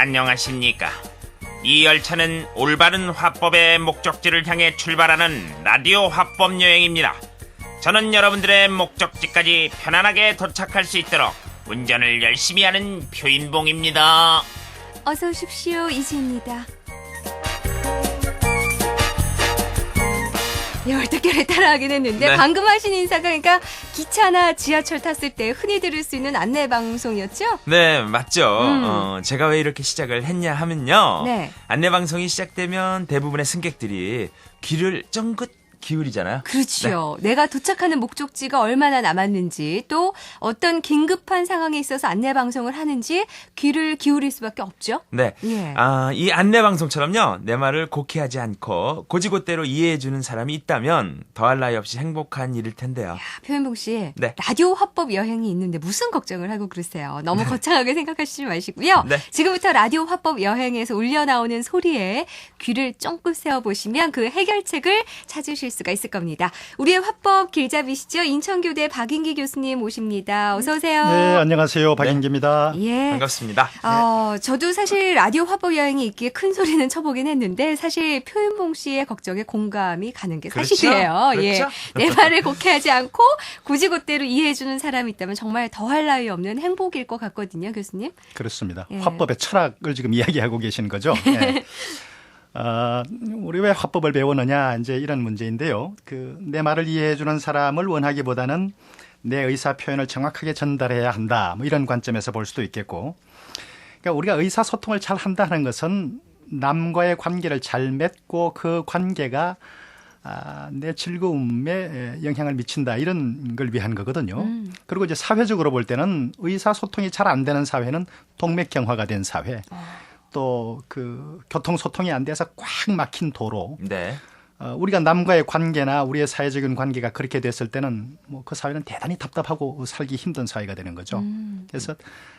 안녕하십니까. 이 열차는 올바른 화법의 목적지를 향해 출발하는 라디오 화법 여행입니다. 저는 여러분들의 목적지까지 편안하게 도착할 수 있도록 운전을 열심히 하는 표인봉입니다. 어서 오십시오, 이지입니다. 예, 얼떨결에 따라하긴 했는데 네. 방금 하신 인사가 그러니까 기차나 지하철 탔을 때 흔히 들을 수 있는 안내 방송이었죠? 네, 맞죠. 음. 어, 제가 왜 이렇게 시작을 했냐 하면요. 네. 안내 방송이 시작되면 대부분의 승객들이 귀를 쫑긋 기울이잖아요. 그렇죠. 내가 도착하는 목적지가 얼마나 남았는지 또 어떤 긴급한 상황에 있어서 안내 방송을 하는지 귀를 기울일 수밖에 없죠. 네. 예. 아, 이 안내 방송처럼요. 내 말을 곡해하지 않고 고지고대로 이해해 주는 사람이 있다면 더할 나위 없이 행복한 일일 텐데요. 표현봉 씨, 네. 라디오 화법 여행이 있는데 무슨 걱정을 하고 그러세요? 너무 거창하게 생각하시지 마시고요. 네. 지금부터 라디오 화법 여행에서 울려 나오는 소리에 귀를 쫑긋 세워 보시면 그 해결책을 찾으실 수가 있을 겁니다. 우리의 화법 길잡이시죠? 인천교대 박인기 교수님 모십니다. 어서 오세요. 네, 안녕하세요. 박인기입니다. 예. 반갑습니다. 어, 저도 사실 라디오 화법 여행이 있기에 큰 소리는 쳐보긴 했는데 사실 표윤봉 씨의 걱정에 공감이 가는 게 그렇죠. 사실이에요. 예. 그렇죠. 내 말을 곡해하지 않고 고지고대로 이해해주는 사람이 있다면 정말 더할 나위 없는 행복일 것 같거든요, 교수님. 그렇습니다. 예. 화법의 철학을 지금 이야기하고 계신 거죠. 예. 아, 우리 왜 화법을 배우느냐 이제 이런 문제인데요. 그 내 말을 이해해 주는 사람을 원하기보다는 내 의사 표현을 정확하게 전달해야 한다. 뭐 이런 관점에서 볼 수도 있겠고. 그러니까 우리가 의사 소통을 잘 한다는 것은 남과의 관계를 잘 맺고 그 관계가 아, 내 즐거움에 영향을 미친다 이런 걸 위한 거거든요. 음. 그리고 이제 사회적으로 볼 때는 의사 소통이 잘 안 되는 사회는 동맥경화가 된 사회, 또 그 교통 소통이 안 돼서 꽉 막힌 도로, 네. 어, 우리가 남과의 관계나 우리의 사회적인 관계가 그렇게 됐을 때는 뭐 그 사회는 대단히 답답하고 살기 힘든 사회가 되는 거죠. 음. 그래서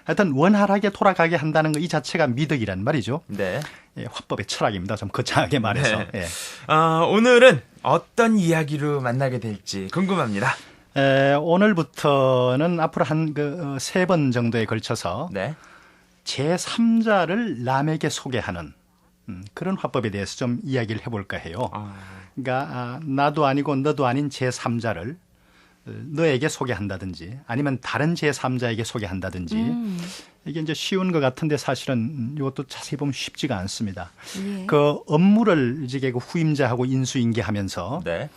하여튼 원활하게 돌아가게 한다는 거이 자체가 미덕이란 말이죠. 네. 예, 화법의 철학입니다. 좀 거창하게 말해서. 네. 예. 어, 오늘은 어떤 이야기로 만나게 될지 궁금합니다. 에, 오늘부터는 앞으로 한 그 세 번 정도에 걸쳐서 네. 제3자를 남에게 소개하는 음, 그런 화법에 대해서 좀 이야기를 해볼까 해요. 아, 그러니까 아, 나도 아니고 너도 아닌 제3자를 너에게 소개한다든지 아니면 다른 제3자에게 소개한다든지 음. 이게 이제 쉬운 것 같은데 사실은 이것도 자세히 보면 쉽지가 않습니다. 예. 그 업무를 이제 그 후임자하고 인수인계하면서 네.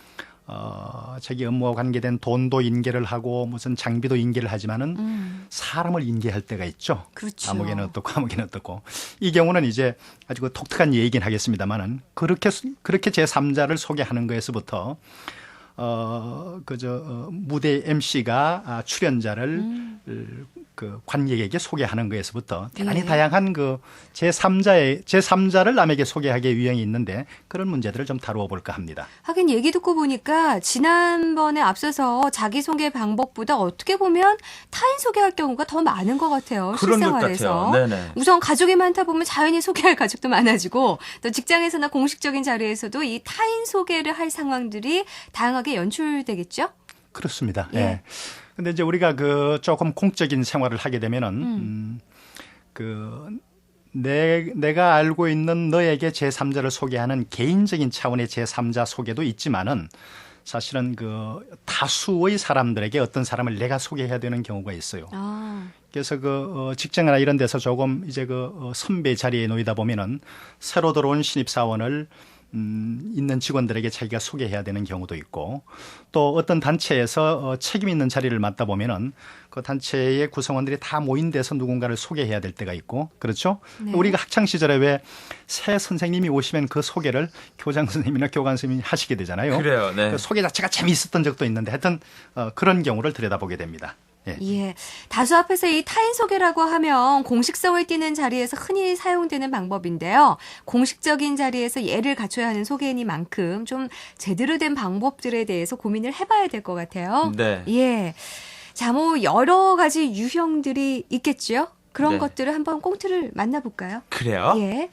어, 자기 업무와 관계된 돈도 인계를 하고 무슨 장비도 인계를 하지만은 음. 사람을 인계할 때가 있죠. 그렇죠. 아무개는 어떻고 아무개는 어떻고. 이 경우는 이제 아주 그 독특한 얘기긴 하겠습니다만은 그렇게 그렇게 제 3자를 소개하는 거에서부터 어 그저 어, 무대 MC가 아, 출연자를 음. 그 관객에게 소개하는 거에서부터 대단히 예. 다양한 그 제 3자의 제 3자를 남에게 소개하기에 유형이 있는데 그런 문제들을 좀 다루어 볼까 합니다. 하긴 얘기 듣고 보니까 지난번에 앞서서 자기 소개 방법보다 어떻게 보면 타인 소개할 경우가 더 많은 것 같아요. 실생활에서. 우선 가족이 많다 보면 자연히 소개할 가족도 많아지고 또 직장에서나 공식적인 자리에서도 이 타인 소개를 할 상황들이 다양하게 연출되겠죠? 그렇습니다. 예. 예. 근데 이제 우리가 그 조금 공적인 생활을 하게 되면은 음, 그 내, 내가 알고 있는 너에게 제3자를 소개하는 개인적인 차원의 제3자 소개도 있지만은 사실은 그 다수의 사람들에게 어떤 사람을 내가 소개해야 되는 경우가 있어요. 아, 그래서 그 어, 직장이나 이런 데서 조금 이제 그 어, 선배 자리에 놓이다 보면은 새로 들어온 신입 사원을 음, 있는 직원들에게 자기가 소개해야 되는 경우도 있고 또 어떤 단체에서 어, 책임 있는 자리를 맡다 보면은 그 단체의 구성원들이 다 모인 데서 누군가를 소개해야 될 때가 있고 그렇죠? 네. 우리가 학창 시절에 왜 새 선생님이 오시면 그 소개를 교장 선생님이나 교관 선생님이 하시게 되잖아요. 그래요. 네. 그 소개 자체가 재미있었던 적도 있는데 하여튼 어, 그런 경우를 들여다보게 됩니다. 예. 예. 다수 앞에서 이 타인 소개라고 하면 공식성을 띠는 자리에서 흔히 사용되는 방법인데요. 공식적인 자리에서 예를 갖춰야 하는 소개이니만큼 좀 제대로 된 방법들에 대해서 고민을 해봐야 될 것 같아요. 네. 예. 자, 뭐 여러 가지 유형들이 있겠죠. 그런 네. 것들을 한번 꽁트를 만나볼까요? 그래요? 예.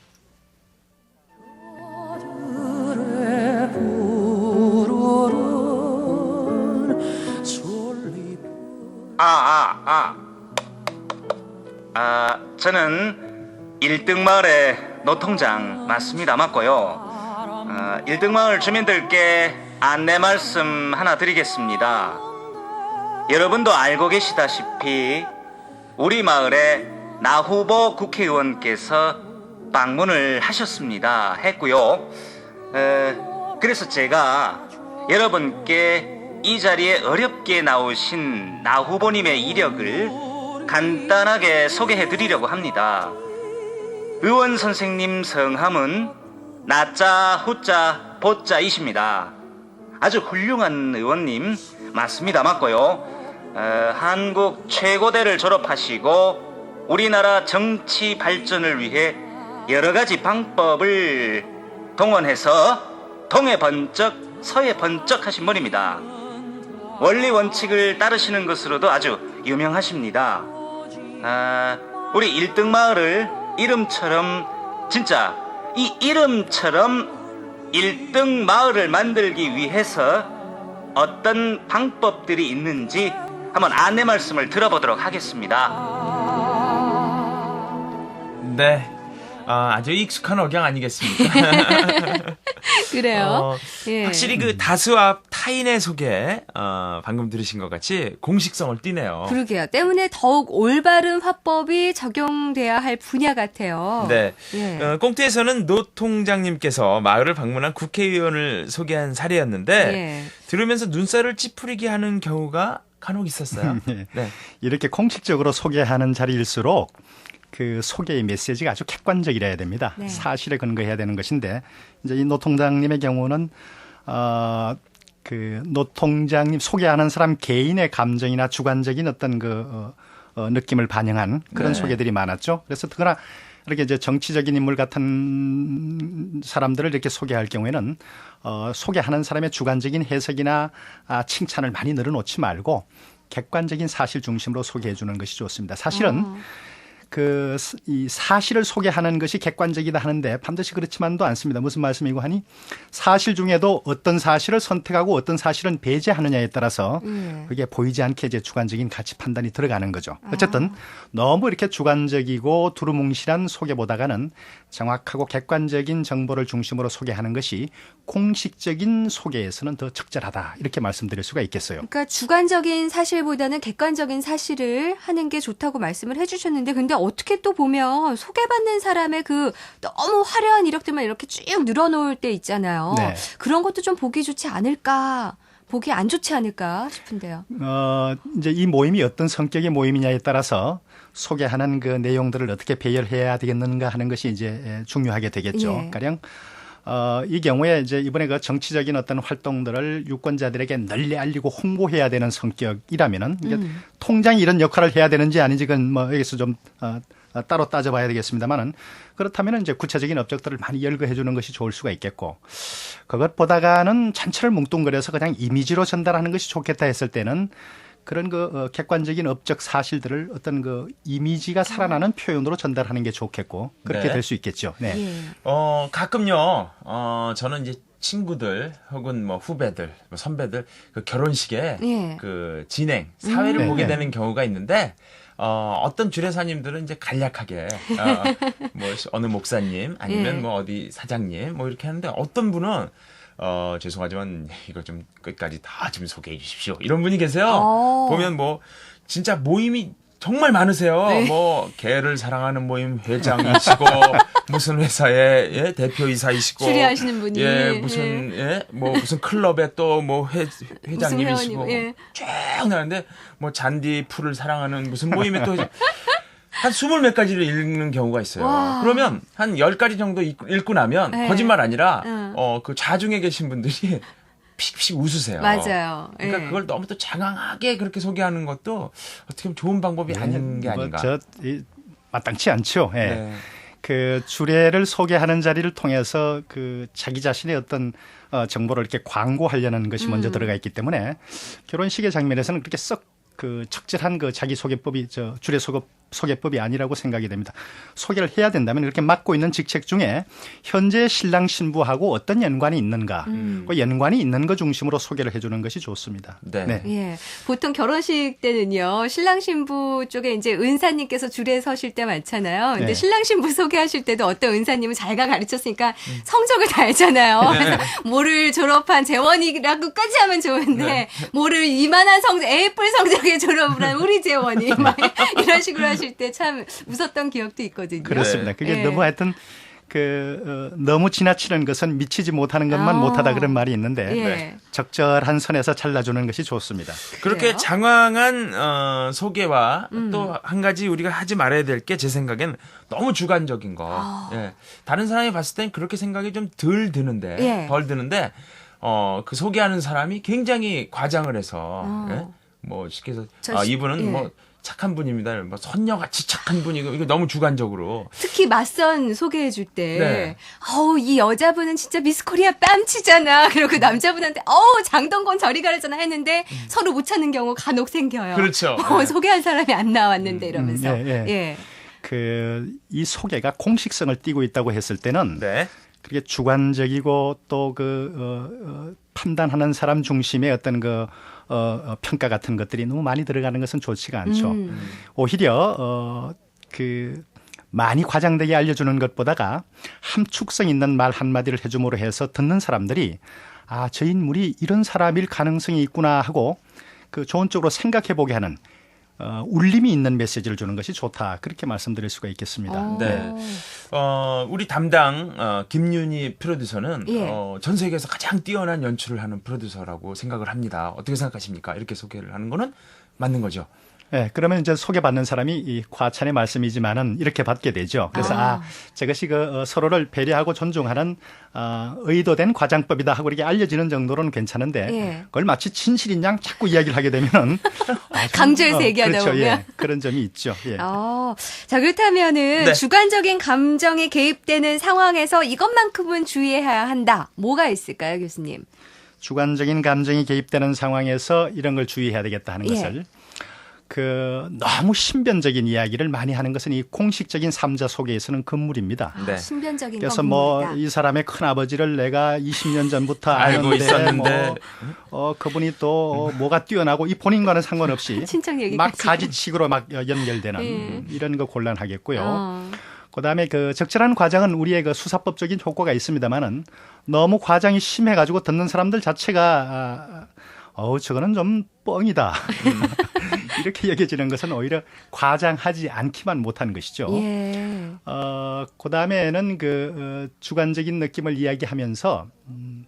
아, 아, 아. 아, 저는 1등 노통장 맞습니다. 맞고요. 어, 1등 주민들께 안내 말씀 하나 드리겠습니다. 여러분도 알고 계시다시피 우리 마을에 나 후보 국회의원께서 방문을 하셨습니다. 했고요. 에, 그래서 제가 여러분께 이 자리에 어렵게 나오신 나 후보님의 이력을 간단하게 소개해 드리려고 합니다. 의원 선생님 성함은 나자 후자 보자이십니다. 아주 훌륭한 의원님 맞습니다. 맞고요. 어, 한국 최고대를 졸업하시고 우리나라 정치 발전을 위해 여러 가지 방법을 동원해서 동해 번쩍 서해 번쩍 하신 분입니다. 원리 원칙을 따르시는 것으로도 아주 유명하십니다. 아, 우리 1등 마을을 이름처럼 진짜 이 이름처럼 1등 마을을 만들기 위해서 어떤 방법들이 있는지 한번 안내 말씀을 들어보도록 하겠습니다. 네. 아, 아주 익숙한 억양 아니겠습니까? 그래요. 어, 예. 확실히 그 다수와 타인의 소개, 어, 방금 들으신 것 같이 공식성을 띠네요. 그러게요. 때문에 더욱 올바른 화법이 적용돼야 할 분야 같아요. 네. 예. 어, 꽁트에서는 노 통장님께서 마을을 방문한 국회의원을 소개한 사례였는데 예. 들으면서 눈살을 찌푸리게 하는 경우가 간혹 있었어요. 예. 네. 이렇게 공식적으로 소개하는 자리일수록 그 소개의 메시지가 아주 객관적이라야 됩니다. 네. 사실에 근거해야 되는 것인데 이제 이 노통장님의 경우는 어, 그 노통장님 소개하는 사람 개인의 감정이나 주관적인 어떤 그 어, 어, 느낌을 반영한 그런 네. 소개들이 많았죠. 그래서 특히나 이렇게 이제 정치적인 인물 같은 사람들을 이렇게 소개할 경우에는 어, 소개하는 사람의 주관적인 해석이나 아, 칭찬을 많이 늘어놓지 말고 객관적인 사실 중심으로 소개해 주는 것이 좋습니다. 사실은 어. 그 이 사실을 소개하는 것이 객관적이다 하는데 반드시 그렇지만도 않습니다. 무슨 말씀이고 하니 사실 중에도 어떤 사실을 선택하고 어떤 사실은 배제하느냐에 따라서 예. 그게 보이지 않게 이제 주관적인 가치 판단이 들어가는 거죠. 어쨌든 너무 이렇게 주관적이고 두루뭉실한 소개보다가는 정확하고 객관적인 정보를 중심으로 소개하는 것이 공식적인 소개에서는 더 적절하다 이렇게 말씀드릴 수가 있겠어요. 그러니까 주관적인 사실보다는 객관적인 사실을 하는 게 좋다고 말씀을 해주셨는데, 근데 어떻게 또 보면 소개받는 사람의 그 너무 화려한 이력들만 이렇게 쭉 늘어놓을 때 있잖아요. 네. 그런 것도 좀 보기 좋지 않을까, 보기 안 좋지 않을까 싶은데요. 어, 이제 이 모임이 어떤 성격의 모임이냐에 따라서 소개하는 그 내용들을 어떻게 배열해야 되겠는가 하는 것이 이제 중요하게 되겠죠. 예. 가령 어, 이 경우에 이제 이번에 그 정치적인 어떤 활동들을 유권자들에게 널리 알리고 홍보해야 되는 성격이라면은 이게 음. 통장이 이런 역할을 해야 되는지 아닌지 그건 뭐 여기서 좀 어, 어, 따로 따져봐야 되겠습니다만은 그렇다면 이제 구체적인 업적들을 많이 열거해 주는 것이 좋을 수가 있겠고 그것보다가는 전체를 뭉뚱그려서 그냥 이미지로 전달하는 것이 좋겠다 했을 때는 그런 그 어, 객관적인 업적 사실들을 어떤 그 이미지가 살아나는 표현으로 전달하는 게 좋겠고 그렇게 네. 될수 있겠죠. 네. 예. 어, 가끔요, 어, 저는 이제 친구들 혹은 뭐 후배들, 뭐 선배들 그 결혼식에 예. 그 진행, 사회를 음. 보게 네. 되는 경우가 있는데 어, 어떤 주례사님들은 이제 간략하게 어, 뭐 어느 목사님 아니면 예. 뭐 어디 사장님 뭐 이렇게 하는데 어떤 분은 어, 죄송하지만 이거 좀 끝까지 다 좀 소개해 주십시오. 이런 분이 계세요. 어. 보면 뭐 진짜 모임이 정말 많으세요. 네. 뭐 개를 사랑하는 모임 회장이시고 무슨 회사의 예, 대표이사이시고 추리하시는 분이. 예 무슨 예 뭐 무슨 클럽의 또 뭐 회장님이시고 회원님, 예. 쭉 나는데 뭐 잔디 풀을 사랑하는 무슨 모임에 또 한 스물 몇 가지를 읽는 경우가 있어요. 와. 그러면 한 열 가지 정도 읽- 읽고 나면 네. 거짓말 아니라 응. 어그 좌중에 계신 분들이 피식피식 웃으세요. 맞아요. 그러니까 예. 그걸 너무 또 장황하게 그렇게 소개하는 것도 어떻게 보면 좋은 방법이 아닌 게뭐 아닌가. 저, 이, 마땅치 않죠. 예. 네. 그 주례를 소개하는 자리를 통해서 그 자기 자신의 어떤 어, 정보를 이렇게 광고하려는 것이 먼저 음. 들어가 있기 때문에 결혼식의 장면에서는 그렇게 썩 그 적절한 그 자기 소개법이 저 주례 소개 소개법이 아니라고 생각이 됩니다. 소개를 해야 된다면 이렇게 맡고 있는 직책 중에 현재 신랑 신부하고 어떤 연관이 있는가, 그 연관이 있는 것 중심으로 소개를 해주는 것이 좋습니다. 네. 예. 보통 결혼식 때는요, 신랑 신부 쪽에 이제 은사님께서 줄에 서실 때 많잖아요. 근데 네. 신랑 신부 소개하실 때도 어떤 은사님은 자기가 가르쳤으니까 성적을 다 알잖아요. 그래서 뭐를 졸업한 재원이라고까지 하면 좋은데, 뭐를 이만한 성적, A뿔 성적에 졸업을 한 우리 재원이, 막 이런 식으로 하실 때 참 웃었던 기억도 있거든요. 그렇습니다. 그게 예. 너무 하여튼 그 어, 너무 지나치는 것은 미치지 못하는 것만 아. 못하다 그런 말이 있는데 예. 적절한 선에서 잘라주는 것이 좋습니다. 그렇게 그래요? 장황한 어, 소개와 음. 또한 가지 우리가 하지 말아야 될 게 제 생각엔 너무 주관적인 거. 아. 예. 다른 사람이 봤을 땐 그렇게 생각이 좀 덜 드는데, 예. 덜 드는데, 어, 그 소개하는 사람이 굉장히 과장을 해서, 어. 예? 뭐 쉽게 해서 저 아, 시- 이분은 예. 뭐 착한 분입니다. 뭐 선녀같이 착한 분이고 이거 너무 주관적으로. 특히 맞선 소개해 줄 때, 네. 어우, 이 여자분은 진짜 미스 코리아 뺨치잖아. 그리고 그 남자분한테, 어우, 장동건 저리 가라잖아 했는데 서로 못 찾는 경우 간혹 생겨요. 음. 그렇죠. 어, 네. 소개한 사람이 안 나왔는데 이러면서. 음, 예, 예. 그이 소개가 공식성을 띠고 있다고 했을 때는 네. 그게 주관적이고 또그 어, 어, 판단하는 사람 중심의 어떤 그 어, 어, 평가 같은 것들이 너무 많이 들어가는 것은 좋지가 않죠. 음. 오히려 어, 그 많이 과장되게 알려주는 것보다가 함축성 있는 말 한마디를 해줌으로 해서 듣는 사람들이 아, 저 인물이 이런 사람일 가능성이 있구나 하고 그 좋은 쪽으로 생각해 보게 하는 어, 울림이 있는 메시지를 주는 것이 좋다. 그렇게 말씀드릴 수가 있겠습니다. 어. 네. 어, 우리 담당 어, 김윤희 프로듀서는 예. 어, 전 세계에서 가장 뛰어난 연출을 하는 프로듀서라고 생각을 합니다. 어떻게 생각하십니까? 이렇게 소개를 하는 거는 맞는 거죠. 네, 그러면 이제 소개받는 사람이 이 과찬의 말씀이지만은 이렇게 받게 되죠. 그래서 아. 아, 저것이 그 어, 서로를 배려하고 존중하는 어, 의도된 과장법이다 하고 이렇게 알려지는 정도로는 괜찮은데 예. 그걸 마치 진실인 양 자꾸 이야기를 하게 되면은 아, 좀, 강조해서 얘기하다 그렇죠, 보면. 예, 그런 점이 있죠. 예. 어, 자, 그렇다면은 네. 주관적인 감정이 개입되는 상황에서 이것만큼은 주의해야 한다. 뭐가 있을까요, 교수님? 주관적인 감정이 개입되는 상황에서 이런 걸 주의해야 되겠다 하는 예. 것을 그 너무 신변적인 이야기를 많이 하는 것은 이 공식적인 삼자 속에서는 금물입니다. 네. 아, 신변적인 그래서 건 뭐. 이 사람의 큰 아버지를 내가 20년 전부터 알고 있었는데. 뭐, 어 그분이 또 어, 뭐가 뛰어나고 이 본인과는 상관없이. 막 가지식으로 막 연결되는 예. 이런 거 곤란하겠고요. 어. 그다음에 그 적절한 과장은 우리의 그 수사법적인 효과가 있습니다만은 너무 과장이 심해가지고 듣는 사람들 자체가 아, 어우 저거는 좀 뻥이다 이렇게 여겨지는 것은 오히려 과장하지 않기만 못한 것이죠. 예. 어, 그 다음에는 그 어, 주관적인 느낌을 이야기하면서 음,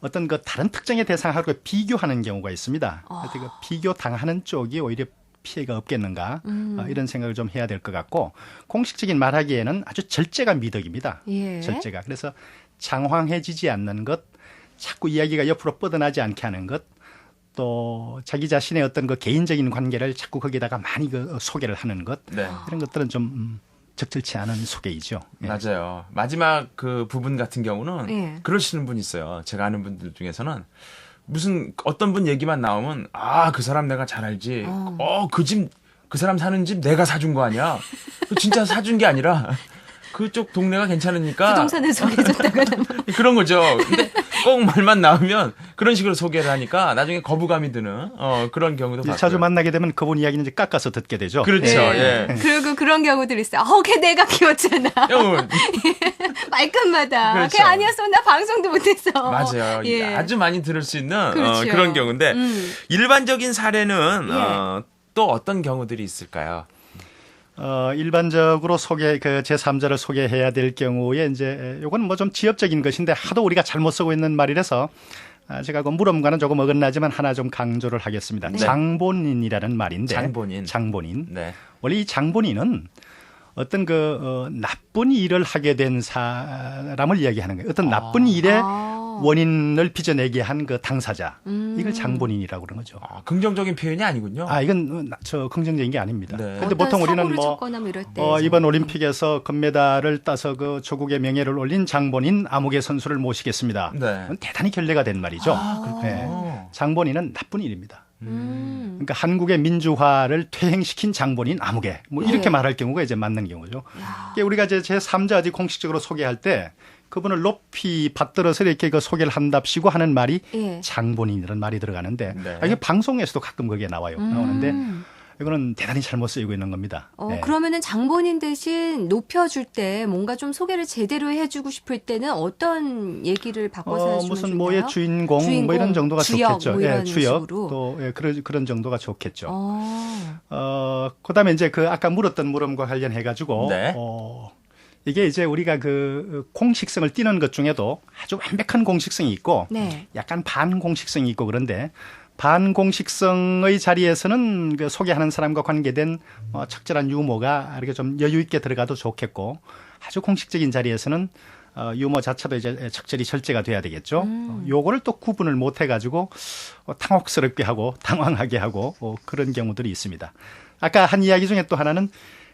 어떤 그 다른 특정의 대상하고 비교하는 경우가 있습니다. 아. 그래서 그 비교 당하는 쪽이 오히려 피해가 없겠는가 음. 어, 이런 생각을 좀 해야 될 것 같고 공식적인 말하기에는 아주 절제가 미덕입니다. 예. 절제가 그래서 장황해지지 않는 것, 자꾸 이야기가 옆으로 뻗어나지 않게 하는 것, 또 자기 자신의 어떤 그 개인적인 관계를 자꾸 거기다가 많이 그 소개를 하는 것 네. 이런 것들은 좀 음, 적절치 않은 소개이죠. 예. 맞아요. 마지막 그 부분 같은 경우는 예. 그러시는 분 있어요. 제가 아는 분들 중에서는 무슨 어떤 분 얘기만 나오면 아 그 사람 내가 잘 알지. 어. 어그집그 사람 사는 집 내가 사준 거 아니야. 그 진짜 사준 게 아니라 그쪽 동네가 괜찮으니까 부동산을 소개해줬다가 그런 거죠. 근데 꼭 말만 나오면 그런 식으로 소개를 하니까 나중에 거부감이 드는 어, 그런 경우도 봤고요. 자주 만나게 되면 그분 이야기는 이제 깎아서 듣게 되죠. 그렇죠. 예. 예. 그리고 그런 경우들 있어요. 어, 걔 내가 키웠잖아. 형, 말끝마다. 그렇죠. 걔 아니었으면 나 방송도 못했어. 맞아요. 예. 아주 많이 들을 수 있는 그렇죠. 어, 그런 경우인데 음. 일반적인 사례는 예. 어, 또 어떤 경우들이 있을까요? 어, 일반적으로 소개, 그 제3자를 소개해야 될 경우에 이제 요건 뭐 좀 지엽적인 것인데 하도 우리가 잘못 쓰고 있는 말이라서 아, 제가 그 물음과는 조금 어긋나지만 하나 좀 강조를 하겠습니다. 네. 장본인이라는 말인데. 장본인. 장본인. 네. 원래 이 장본인은 어떤 그 어, 나쁜 일을 하게 된 사람을 이야기하는 거예요. 어떤 나쁜 일의 아. 원인을 빚어내게 한 그 당사자. 음. 이걸 장본인이라고 그러는 거죠. 아, 긍정적인 표현이 아니군요. 아, 이건 어, 나- 저 긍정적인 게 아닙니다. 네. 근데 보통 우리는 뭐 쳤거나 뭐 이럴 때 어, 이번 올림픽에서 금메달을 따서 그 조국의 명예를 올린 장본인 아무개 선수를 모시겠습니다. 네. 대단히 결례가 된 말이죠. 아, 그렇군요. 네. 장본인은 나쁜 일입니다. 음. 그러니까 한국의 민주화를 퇴행시킨 장본인 아무개 뭐 이렇게 네. 말할 경우가 이제 맞는 경우죠. 이게 우리가 이제 제 3자 어디 공식적으로 소개할 때 그분을 높이 받들어서 이렇게 그 소개를 한답시고 하는 말이 예. 장본인이라는 말이 들어가는데 네. 아, 이게 방송에서도 가끔 그게 나와요. 음. 나오는데 이거는 대단히 잘못 쓰이고 있는 겁니다. 어, 네. 그러면은 장본인 대신 높여줄 때 뭔가 좀 소개를 제대로 해주고 싶을 때는 어떤 얘기를 바꿔서 어, 해주면 무슨? 뭐의 주인공, 주인공, 뭐 이런 정도가 주역 좋겠죠. 뭐 이런 예, 주역 식으로. 또 예, 그런 그런 정도가 좋겠죠. 어. 어, 그다음에 이제 그 아까 물었던 물음과 관련해 가지고 네. 어, 이게 이제 우리가 그 공식성을 띠는 것 중에도 아주 완벽한 공식성이 있고 네. 약간 반공식성이 있고 그런데 반공식성의 자리에서는 그 소개하는 사람과 관계된 어, 적절한 유머가 이렇게 좀 여유 있게 들어가도 좋겠고 아주 공식적인 자리에서는 어, 유머 자체도 이제 적절히 절제가 돼야 되겠죠. 어, 요거를 또 구분을 못 해가지고 어, 당혹스럽게 하고 당황하게 하고 어, 그런 경우들이 있습니다. 아까 한 이야기 중에 또 하나는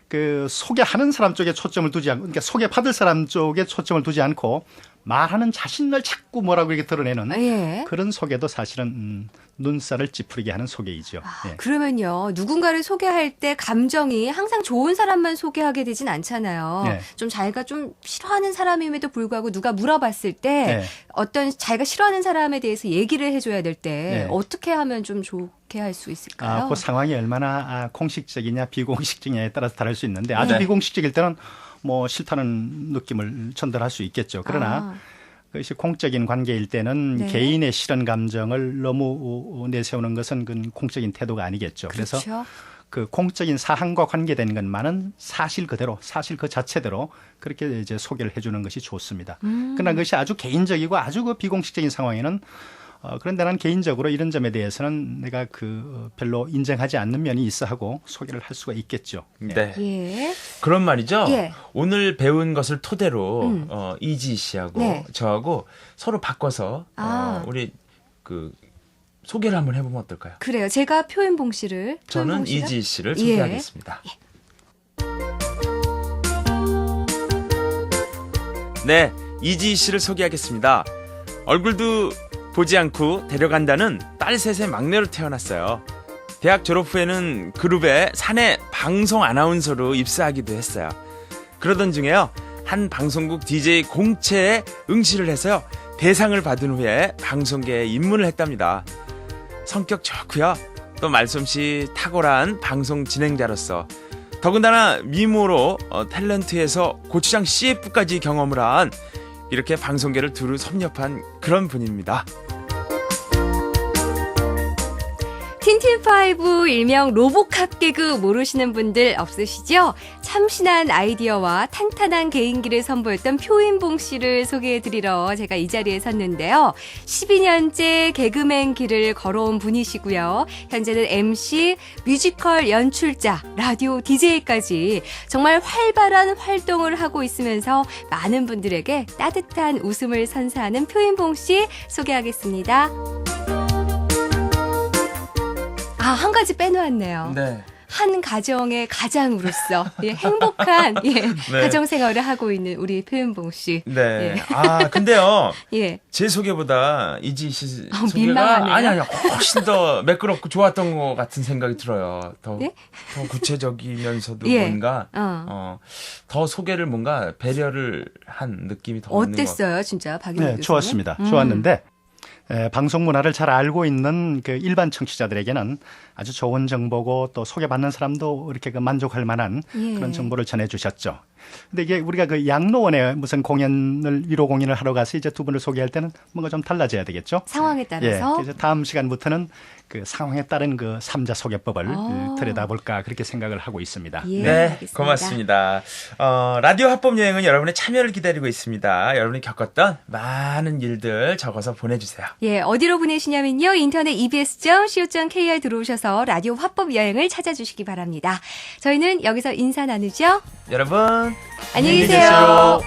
그 소개하는 사람 쪽에 초점을 두지 않고 그러니까 소개받을 사람 쪽에 초점을 두지 않고 말하는 자신을 자꾸 뭐라고 이렇게 드러내는 예. 그런 소개도 사실은 음, 눈살을 찌푸리게 하는 소개이죠. 아, 예. 그러면요 누군가를 소개할 때 감정이 항상 좋은 사람만 소개하게 되진 않잖아요. 네. 좀 자기가 좀 싫어하는 사람임에도 불구하고 누가 물어봤을 때 네. 어떤 자기가 싫어하는 사람에 대해서 얘기를 해줘야 될때 네. 어떻게 하면 좀 좋게 할 수 있을까요? 아, 그 상황이 얼마나 아, 공식적이냐 비공식적이냐에 따라서 다를 수 있는데 아주 네. 비공식적일 때는 뭐 싫다는 느낌을 전달할 수 있겠죠. 그러나 아, 그것이 공적인 관계일 때는 네. 개인의 실현 감정을 너무 내세우는 것은 그 공적인 태도가 아니겠죠. 그래서 그렇죠. 그 공적인 사항과 관계된 것만은 사실 그대로 사실 그 자체대로 그렇게 이제 소개를 해주는 것이 좋습니다. 음. 그러나 그것이 아주 개인적이고 아주 그 비공식적인 상황에는 어, 그런데 난 개인적으로 이런 점에 대해서는 내가 그 어, 별로 인정하지 않는 면이 있어 하고 소개를 할 수가 있겠죠. 예. 네. 예. 그런 말이죠. 예. 오늘 배운 것을 토대로 음. 어, 이지 씨하고 네. 저하고 서로 바꿔서 아. 어, 우리 그 소개를 한번 해보면 어떨까요? 그래요. 제가 표현봉 씨를 저는 씨가? 이지 씨를 예. 소개하겠습니다. 네, 이지 씨를 소개하겠습니다. 얼굴도 보지 않고 데려간다는 딸 셋의 막내로 태어났어요. 대학 졸업 후에는 그룹의 사내 방송 아나운서로 입사하기도 했어요. 그러던 중에요. 한 방송국 DJ 공채에 응시를 해서요. 대상을 받은 후에 방송계에 입문을 했답니다. 성격 좋고요. 또 말솜씨 탁월한 방송 진행자로서 더군다나 미모로 어, 탤런트에서 고추장 CF까지 경험을 한 이렇게 방송계를 두루 섭렵한 그런 분입니다. 틴틴파이브 일명 로보캅 개그 모르시는 분들 없으시죠? 참신한 아이디어와 탄탄한 개인기를 선보였던 표인봉 씨를 소개해드리러 제가 이 자리에 섰는데요. 12년째 개그맨 길을 걸어온 분이시고요. 현재는 MC, 뮤지컬 연출자, 라디오 DJ까지 정말 활발한 활동을 하고 있으면서 많은 분들에게 따뜻한 웃음을 선사하는 표인봉 씨 소개하겠습니다. 아, 한 가지 빼놓았네요. 네. 한 가정의 가장으로서 예, 행복한 예, 가정 생활을 하고 있는 우리 표현봉 씨. 네. 예. 아, 근데요. 예. 제 소개보다 이지 씨 아, 소개가 민망하네요. 아니 아니 훨씬 더 매끄럽고 좋았던 것 같은 생각이 들어요. 더, 네? 더 구체적이면서도 예. 뭔가 어. 어, 더 소개를 뭔가 배려를 한 느낌이 더 어땠어요, 진짜 박인호 네, 교수님? 좋았습니다. 음. 좋았는데 에, 방송 문화를 잘 알고 있는 그 일반 청취자들에게는 아주 좋은 정보고 또 소개받는 사람도 이렇게 그 만족할 만한 예. 그런 정보를 전해 주셨죠. 근데 이게 우리가 그 양로원에 무슨 공연을 위로 공연을 하러 가서 이제 두 분을 소개할 때는 뭔가 좀 달라져야 되겠죠. 상황에 예, 따라서 그래서 다음 시간부터는 그 상황에 따른 그 삼자 소개법을 아. 들여다볼까 그렇게 생각을 하고 있습니다. 예, 네, 알겠습니다. 고맙습니다. 어, 라디오 합법 여행은 여러분의 참여를 기다리고 있습니다. 여러분이 겪었던 많은 일들 적어서 보내주세요. 예, 어디로 보내시냐면요. 인터넷 ebs.co.kr 들어오셔서 라디오 화법 여행을 찾아주시기 바랍니다. 저희는 여기서 인사 나누죠. 여러분, 안녕히 계세요.